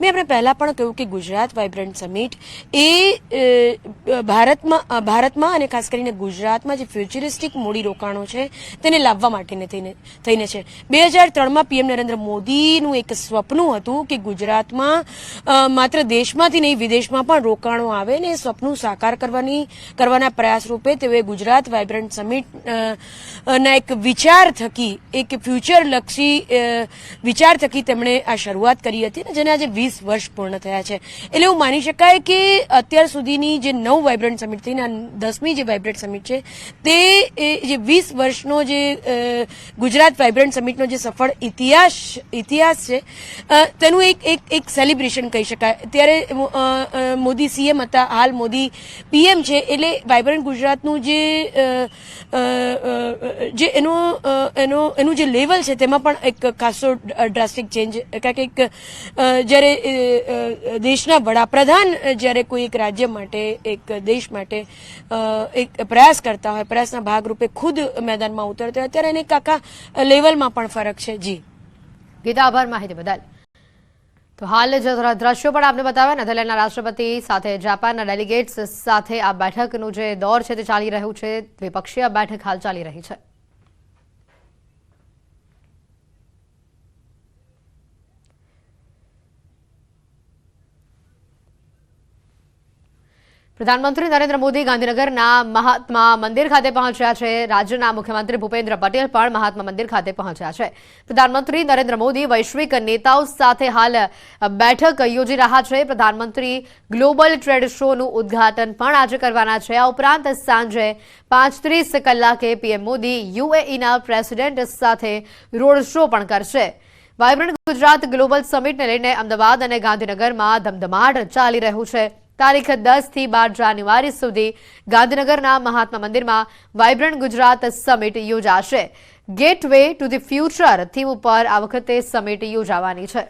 મેં આપણે પહેલાં પણ કહ્યું કે ગુજરાત વાઇબ્રન્ટ સમિટ એ ભારતમાં ભારતમાં અને ખાસ કરીને ગુજરાતમાં જે ફ્યુચરિસ્ટિક મૂડીરોકાણો છે તેને લાવવા માટેને થઈને થઈને છે. બે હજાર ત્રણમાં પીએમ નરેન્દ્ર મોદીનું એક સ્વપ્નું હતું કે ગુજરાતમાં માત્ર દેશમાંથી નહીં વિદેશમાં પણ રોકાણો આવે ને એ સપનું સાકાર કરવાની કરવાના પ્રયાસ રૂપે તેઓએ ગુજરાત વાઇબ્રન્ટ સમિટ ના એક વિચાર થકી એક ફ્યુચર લક્ષી અ, વિચાર થકી તેમણે આ શરૂઆત કરી હતી ને જેને આજે વીસ વર્ષ પૂર્ણ થયા છે. એટલે એવું માની શકાય કે અત્યાર સુધીની જે નવ વાઇબ્રન્ટ સમિટ થઈને આ દસમી જે વાઇબ્રન્ટ સમિટ છે તે જે વીસ વર્ષનો જે ગુજરાત વાઇબ્રન્ટ સમિટનો જે સફળ ઇતિહાસ ઇતિહાસ છે તેનું એક એક એક સેલિબ્રેશન કહી શકાય. ત્યારે મોદી સીએમ હતા હાલ મોદી પીએમ છે એટલે વાઇબ્રન્ટ ગુજરાતનું જે જે એનો એનો એનું જે લેવલ છે તેમાં પણ એક ખાસો ડ્રાસ્ટિક ચેન્જ કારણ કે અ, જ્યારે દેશના વડાપ્રધાન જ્યારે કોઈ એક રાજ્ય માટે, એક દેશ માટે એક પ્રયાસ કરતા હોય, પ્રયાસના ભાગરૂપે ખુદ મેદાનમાં ઉતરતા હોય, ત્યારે એને કાકા લેવલમાં પણ ફરક છે. જી. ગીતા, આભાર માહિતી બદલ. તો હાલ જે દ્રશ્યો પણ આપને બતાવ્યા. નેધરલેન્ડના રાષ્ટ્રપતિ સાથે જાપાનના ડેલિગેટ્સ સાથે આ બેઠકનું જે દોર છે, તે ચાલી રહ્યું છે. દ્વિપક્ષીય બેઠક હાલ ચાલી રહી છે. પ્રધાનમંત્રી નરેન્દ્ર મોદી ગાંધીનગરના મહાત્મા મંદિર ખાતે પહોંચ્યા છે. રાજ્યના મુખ્યમંત્રી ભૂપેન્દ્ર પટેલ પણ મહાત્મા મંદિર ખાતે પહોંચ્યા છે. પ્રધાનમંત્રી નરેન્દ્ર મોદી વૈશ્વિક નેતાઓ સાથે હાલ બેઠક યોજી રહ્યા છે. પ્રધાનમંત્રી ગ્લોબલ ટ્રેડ શોનું ઉદ્ઘાટન પણ આજે કરવાના છે. આ ઉપરાંત સાંજે પાંચ ત્રીસ કલાકે પીએમ મોદી યુએઈના પ્રેસિડેન્ટ સાથે રોડ શો પણ કરશે. વાયબ્રન્ટ ગુજરાત ગ્લોબલ સમિટને લઈને અમદાવાદ અને ગાંધીનગરમાં ધમધમાટ ચાલી રહ્યું છે. તારીખ દસથી બાર જાન્યુઆરી સુધી ગાંધીનગરના મહાત્મા મંદિરમાં વાયબ્રન્ટ ગુજરાત સમિટ યોજાશે. Gateway to the future theme ઉપર આ વખતે સમિટ યોજાવાની છે.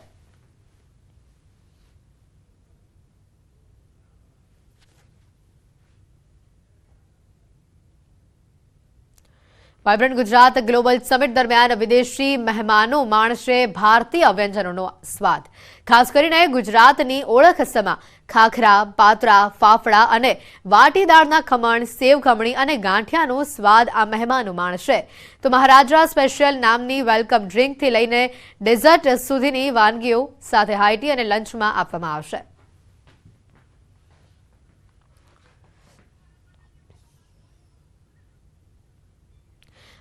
વાયબ્રન્ટ ગુજરાત ગ્લોબલ સમિટ દરમિયાન વિદેશી મહેમાનો માણશે ભારતીય વ્યંજનોનો સ્વાદ. ખાસ કરીને ગુજરાતની ઓળખ સમા ખાખરા, પાતરા, ફાફડા અને વાટીદાળના ખમણ, સેવ ખમણી અને ગાંઠિયાનો સ્વાદ આ મહેમાનો માણશે તો મહારાજા સ્પેશિયલ નામની વેલકમ ડ્રિંકથી લઈને ડેઝર્ટ સુધીની વાનગીઓ સાથે હાઈટી અને લંચમાં આપવામાં આવશે.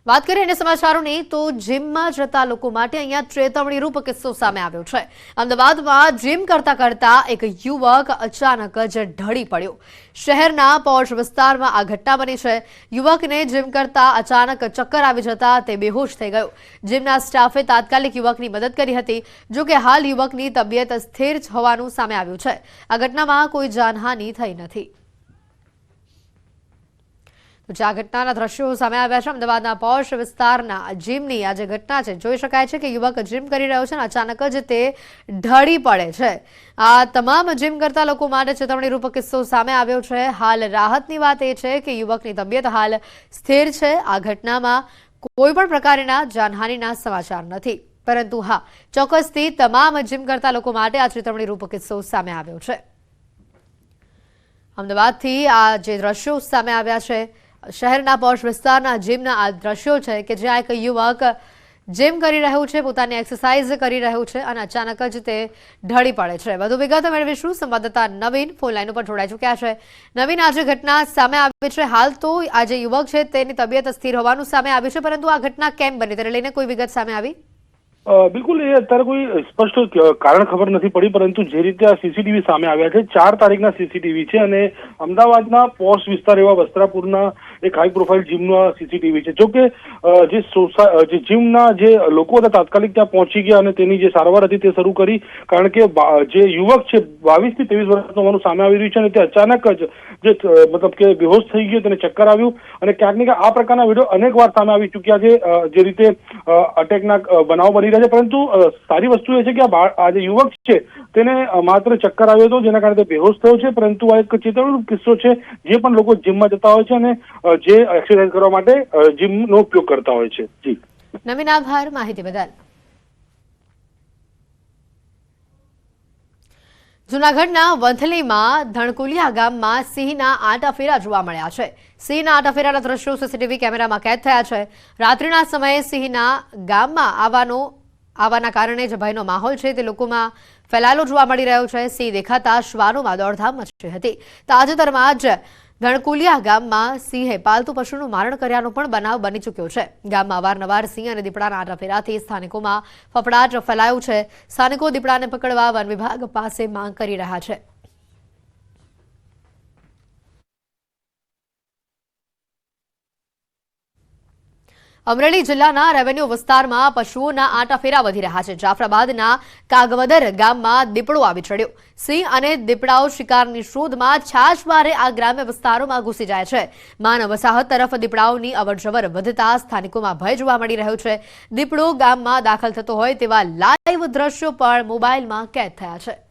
વાત કરીએ સમાચારોની, તો જીમમાં જતા લોકો માટે અહીંયા ચેતવણી રૂપ કિસ્સો સામે આવ્યો છે. અમદાવાદમાં જીમ કરતા કરતા એક યુવક અચાનક જ ઢળી પડ્યો. શહેરના પોર્ચ વિસ્તારમાં આ ઘટના બની છે. યુવકને જીમ કરતા અચાનક ચક્કર આવી જતા તે બેહોશ થઈ ગયો. જીમના સ્ટાફે તાત્કાલિક યુવકની મદદ કરી હતી, જો કે હાલ યુવકની તબિયત સ્થિર હોવાનું સામે આવ્યું છે. આ ઘટનામાં કોઈ જાનહાનિ થઈ નથી. તો આ ઘટનાના દ્રશ્યો સામે આવ્યા છે, અમદાવાદના પોશ વિસ્તારના જીમની આ જે ઘટના છે, જોઈ શકાય છે કે યુવક જીમ કરી રહ્યો છે અને અચાનક જ તે ઢળી પડે છે. આ તમામ જીમ કરતા લોકો માટે ચેતવણી રૂપ કિસ્સો સામે આવ્યો છે. હાલ રાહતની વાત એ છે કે યુવકની તબિયત હાલ સ્થિર છે. આ ઘટનામાં કોઈ પણ પ્રકારના જાનહાનિના સમાચાર નથી. પરંતુ હા, ચોક્કસથી તમામ જીમ કરતા લોકો માટે આ ચેતવણી રૂપ કિસ્સો સામે આવ્યો છે. અમદાવાદથી આ જે દ્રશ્યો સામે આવ્યા છે શહેરના પોશ વિસ્તારના જીમના આ દ્રશ્યો છે કે જ્યાં એક યુવક જીમ કરી રહ્યું છે, પોતાની એક્સરસાઇઝ કરી રહ્યું છે અને અચાનક જ તે ઢળી પડે છે. વધુ વિગત મેળવીશું. સંવાદદાતા નવીન ફોન લાઈન ઉપર જોડાઈ ચૂક્યા છે. નવીન, આજે ઘટના સામે આવી છે. હાલ તો આ જે યુવક છે, તેની તબિયત સ્થિર હોવાનું સામે આવ્યું છે, પરંતુ આ ઘટના કેમ બની? તેને લઈને કોઈ વિગત સામે આવી? બિલકુલ, એ અત્યારે કોઈ સ્પષ્ટ કારણ ખબર નથી પડી, પરંતુ જે રીતે આ સીસીટીવી સામે આવ્યા છે, ચાર તારીખના સીસીટીવી છે અને અમદાવાદના પોશ વિસ્તાર એવા વસ્ત્રાપુરના એક હાઈ પ્રોફાઇલ જીમના સીસીટીવી છે. જોકે જે સોસાય જે જીમના જે લોકો હતા તાત્કાલિક ત્યાં પહોંચી ગયા અને તેની જે સારવાર હતી તે શરૂ કરી. કારણ કે જે યુવક છે બાવીસથી ત્રેવીસ વર્ષનો હોવાનું સામે આવી રહ્યું છે અને તે અચાનક જ, જે મતલબ કે બેહોશ થઈ ગયો, તેને ચક્કર આવ્યું અને ક્યાંક ને ક્યાંક આ પ્રકારના વીડિયો અનેક વાર સામે આવી ચૂક્યા છે જે રીતે અટેકના બનાવ બની રહ્યા છે. પરંતુ સારી વસ્તુ એ છે કે આ જે યુવક છે, તેને માત્ર ચક્કર આવ્યો હતો, જેના કારણે તે બેહોશ થયો છે. પરંતુ આ એક ચેતવણીરૂપ કિસ્સો છે, જે પણ લોકો જીમમાં જતા હોય છે અને જે એક્સરસાઇઝ કરવા માટે જીમનો ઉપયોગ કરતા હોય છે. જી. નવીન આભાર, માહિતી બદલ. જૂનાગઢના વંથલીમાં ધણકુલિયા ગામમાં સિંહના આંટાફેરા જોવા મળ્યા છે. સિંહના આંટાફેરાના દ્રશ્યો સીસીટીવી કેમેરામાં કેદ થયા છે. રાત્રિના સમયે સિંહના ગામમાં આવવાનો, આવવાના કારણે જે ભયનો માહોલ છે તે લોકોમાં ફેલાયેલો જોવા મળી રહ્યો છે. સિંહ દેખાતા શ્વાનોમાં દોડધામ મચી હતી. તાજેતરમાં જ ધણકુલિયા ગામમાં સિંહે પાલતુ પશુનું મારણ કર્યાનો પણ બનાવ બની ચૂક્યો છે. ગામમાં અવારનવાર સિંહ અને દીપડાના આટાફેરાથી સ્થાનિકોમાં ફફડાટ ફેલાયો છે. સ્થાનિકો દીપડાને પકડવા વન વિભાગ પાસે માંગ કરી રહ્યા છે. અમરેલી જિલ્લાના રેવન્યુ વિસ્તારમાં પશુઓના આંટાફેરા વધી રહ્યા છે. જાફરાબાદના કાગવદર ગામમાં દીપડો આવી ચડ્યો. સિંહ અને દીપડાઓ શિકારની શોધમાં છાછવારે આ ગ્રામ્ય વિસ્તારોમાં ઘૂસી જાય છે. માનવ વસાહત તરફ દીપડાઓની અવરજવર વધતા સ્થાનિકોમાં ભય જોવા મળી રહ્યો છે. દીપડો ગામમાં દાખલ થતો હોય તેવા લાઈવ દ્રશ્યો પણ મોબાઈલમાં કેદ થયા છે.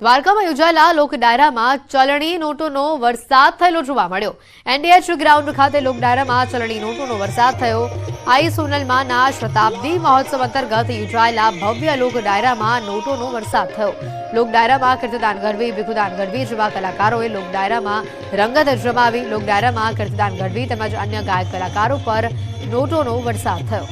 દ્વારકામાં યોજાયેલા લોક ડાયરામાં ચલણી નોટોનો વરસાદ થયેલો જોવા મળ્યો. એનડીએચ ગ્રાઉન્ડ ખાતે લોક ડાયરામાં ચલણી નોટોનો વરસાદ થયો. આઈ સોનલમાંના શતાબ્દી મહોત્સવ અંતર્ગત યોજાયેલા ભવ્ય લોક ડાયરામાં નોટોનો વરસાદ થયો. લોક ડાયરામાં કીર્તિદાન ગઢવી, ભીખુદાન ગઢવી જેવા કલાકારોએ લોક ડાયરામાં રંગત જમાવી. લોક કીર્તિદાન ગઢવી તેમજ અન્ય ગાયક કલાકારો પર નોટોનો વરસાદ થયો.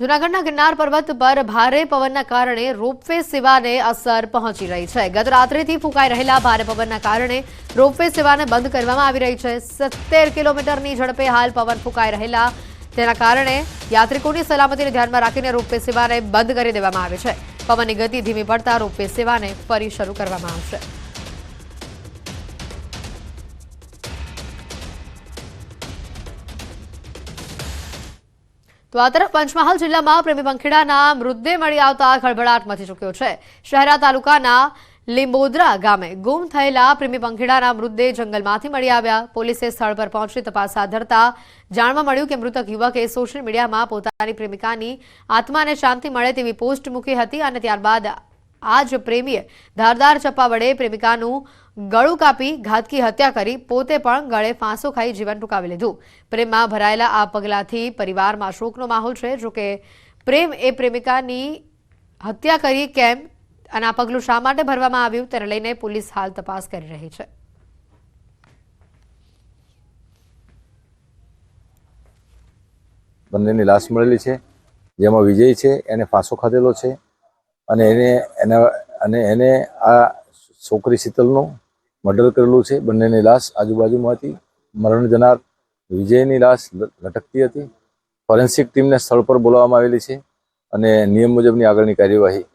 જૂનાગઢના ગિરનાર પર્વત પર ભારે પવનના કારણે રોપવે સેવાને અસર પહોંચી રહી છે. ગત રાત્રેથી ફૂંકાઈ રહેલા ભારે પવનના કારણે રોપવે સેવાને બંધ કરવામાં આવી રહી છે. સત્તેર કિલોમીટરની ઝડપે હાલ પવન ફૂંકાઈ રહેલા તેના કારણે યાત્રિકોની સલામતીને ધ્યાનમાં રાખીને રોપવે સેવાને બંધ કરી દેવામાં આવી છે. પવનની ગતિ ધીમી પડતા રોપવે સેવાને ફરી શરૂ કરવામાં આવશે. તરફ પંચમહાલ જિલ્લામાં પ્રેમી પંખીડાના મૃતદેહ મળી આવતા ખળભળાટ મચી ચૂક્યો છે. શહેરા તાલુકાના લીંબોદરા ગામે ગુમ થયેલા પ્રેમી પંખીડાના મૃતદેહ જંગલમાંથી મળી આવ્યા. પોલીસે સ્થળ પર પહોંચી તપાસ હાથ ધરતા જાણવા મળ્યું કે મૃતક યુવકે સોશિયલ મીડિયામાં પોતાની પ્રેમિકાની આત્માને શાંતિ મળે તેવી પોસ્ટ મૂકી હતી અને ત્યારબાદ આ જ પ્રેમીએ ધારદાર ચપ્પા વડે પ્રેમિકાનું ગળું કાપી ઘાતકી હત્યા કરી પોતે પણ ગળે ફાંસો ખાઈ જીવન ટૂંકાવી લીધું. પ્રેમમાં ભરાયેલા આ પગલાથી પરિવારમાં શોકનો માહોલ છે. જોકે પ્રેમ એ પ્રેમિકાની હત્યા કરી કેમ અને આ પગલું શા માટે ભરવામાં આવ્યું તેને લઈને પોલીસ હાલ તપાસ કરી રહી છે. બંનેની લાશ મળેલી છે. જેમાં વિજય છે, એને ફાંસો ખાધેલો છે અને એને, એના, અને એને આ છોકરી શીતલનું મર્ડર કરેલું છે. બંનેની લાશ આજુબાજુમાં હતી. મરણ જનાર વિજયની લાશ લટકતી હતી. ફોરેન્સિક ટીમને સ્થળ પર બોલાવવામાં આવેલી છે અને નિયમ મુજબની આગળની કાર્યવાહી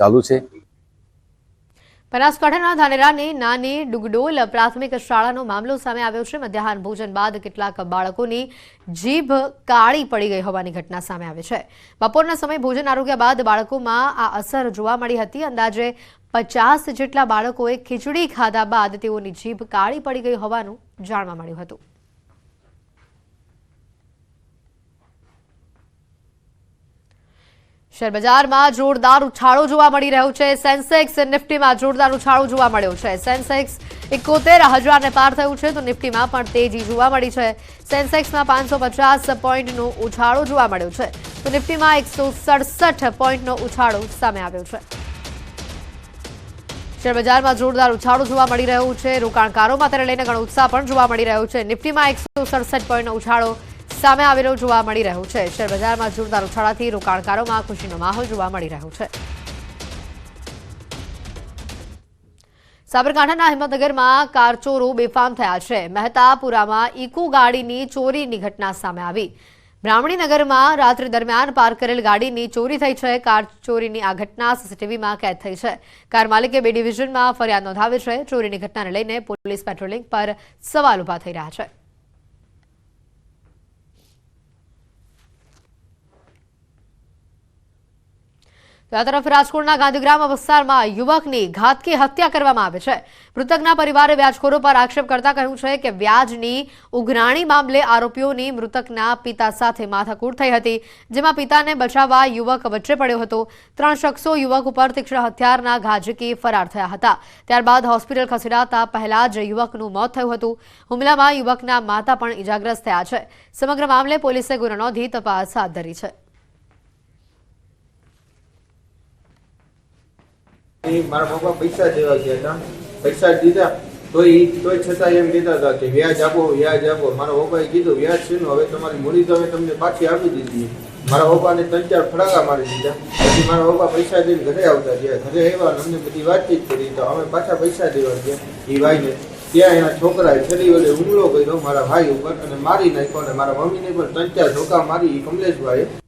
ચાલુ છે. બનાસકાંઠાના ધાનેરાની નાની ડુગડોલ પ્રાથમિક શાળાનો મામલો સામે આવ્યો છે. મધ્યાહન ભોજન બાદ કેટલાક બાળકોની જીભ કાળી પડી ગઈ હોવાની ઘટના સામે આવી છે. બપોરના સમયે ભોજન આરોગ્ય બાદ બાળકોમાં આ અસર જોવા મળી હતી. અંદાજે પચાસ જેટલા બાળકોએ ખીચડી ખાધા બાદ તેઓની જીભ કાળી પડી ગઈ હોવાનું જાણવા મળ્યું હતું. શેરબજારમાં જોરદાર ઉછાળો જોવા મળી રહ્યો છે. સેન્સેક્સ નિફ્ટીમાં જોરદાર ઉછાળો જોવા મળ્યો છે. સેન્સેક્સ એકોતેર હજારને પાર થયું છે, તો નિફ્ટીમાં પણ તેજી જોવા મળી છે. સેન્સેક્સમાં પાંચસો પચાસ પોઈન્ટનો ઉછાળો જોવા મળ્યો છે. તો નિફ્ટીમાં એકસો સડસઠ પોઈન્ટનો ઉછાળો સામે આવ્યો છે. શેરબજારમાં જોરદાર ઉછાળો જોવા મળી રહ્યો છે. રોકાણકારોમાં તેને લઈને ઘણો ઉત્સાહ પણ જોવા મળી રહ્યો છે. નિફ્ટીમાં એકસો સડસઠ પોઈન્ટનો ઉછાળો સામે આવેલો જોવા મળી રહ્યો છે. શેરબજારમાં જોરદાર ઉછાળાથી રોકાણકારોમાં ખુશીનો માહોલ જોવા મળી રહ્યો છે. સાબરકાંઠાના હિંમતનગરમાં કારચોરો બેફામ થયા છે. મહેતાપુરામાં ઇકો ગાડીની ચોરીની ઘટના સામે આવી. બ્રાહ્મણીનગરમાં રાત્રિ દરમિયાન પાર્ક કરેલ ગાડીની ચોરી થઈ છે. કાર ચોરીની આ ઘટના સીસીટીવીમાં કેદ થઈ છે. કાર માલિકે બે ડિવિઝનમાં ફરિયાદ નોંધાવી છે. ચોરીની ઘટનાને લઈને પોલીસ પેટ્રોલિંગ પર સવાલ ઊભા થઈ રહ્યા છે. તો તરફ રાજકોટના ગાંધીગ્રામ વિસ્તારમાં યુવકની ઘાતકી હત્યા કરવામાં આવી છે. મૃતકના પરિવારે વ્યાજખોરો પર આક્ષેપ કરતા કહ્યું છે કે વ્યાજની ઉઘરાણી મામલે આરોપીઓની મૃતકના પિતા સાથે માથાકૂટ થઈ હતી, જેમાં પિતાને બચાવવા યુવક વચ્ચે પડ્યો હતો. ત્રણ શખ્સો યુવક ઉપર તીક્ષ્ણ હથિયારના ઘા ઝીકી ફરાર થયા હતા. ત્યારબાદ હોસ્પિટલ ખસેડાતા પહેલા જ યુવકનું મોત થયું હતું. હુમલામાં યુવકના માતા પણ ઇજાગ્રસ્ત થયા છે. સમગ્ર મામલે પોલીસે ગુનો નોંધી તપાસ હાથ ધરી છે. મારા પપ્પા પૈસા દેવા ગયા હતા. પૈસા દીધા. તો એ તોય છતાં એમ કહેતા હતા કે વ્યાજ આપો વ્યાજ આપો. મારા પપ્પાએ કીધું, વ્યાજ છે ને, હવે તમારી મૂડી તો અમે તમને પાછી આપી દીધી. મારા પપ્પાને ત્રણ ચાર ફડાકા મારી દીધા. પછી મારા પપ્પા પૈસા દઈને ઘરે આવતા ગયા. ઘરે આવ્યા અમને બધી વાતચીત કરી. તો અમે પાછા પૈસા દેવા ગયા. એ ભાઈને ત્યાં એના છોકરાએ છેલ્લી વડે હુમલો કર્યો મારા ભાઈ ઉપર અને મારી નાખ્યો અને મારા મમ્મીને પણ ત્રણ ચાર ધોકા મારી કમલેશભાઈએ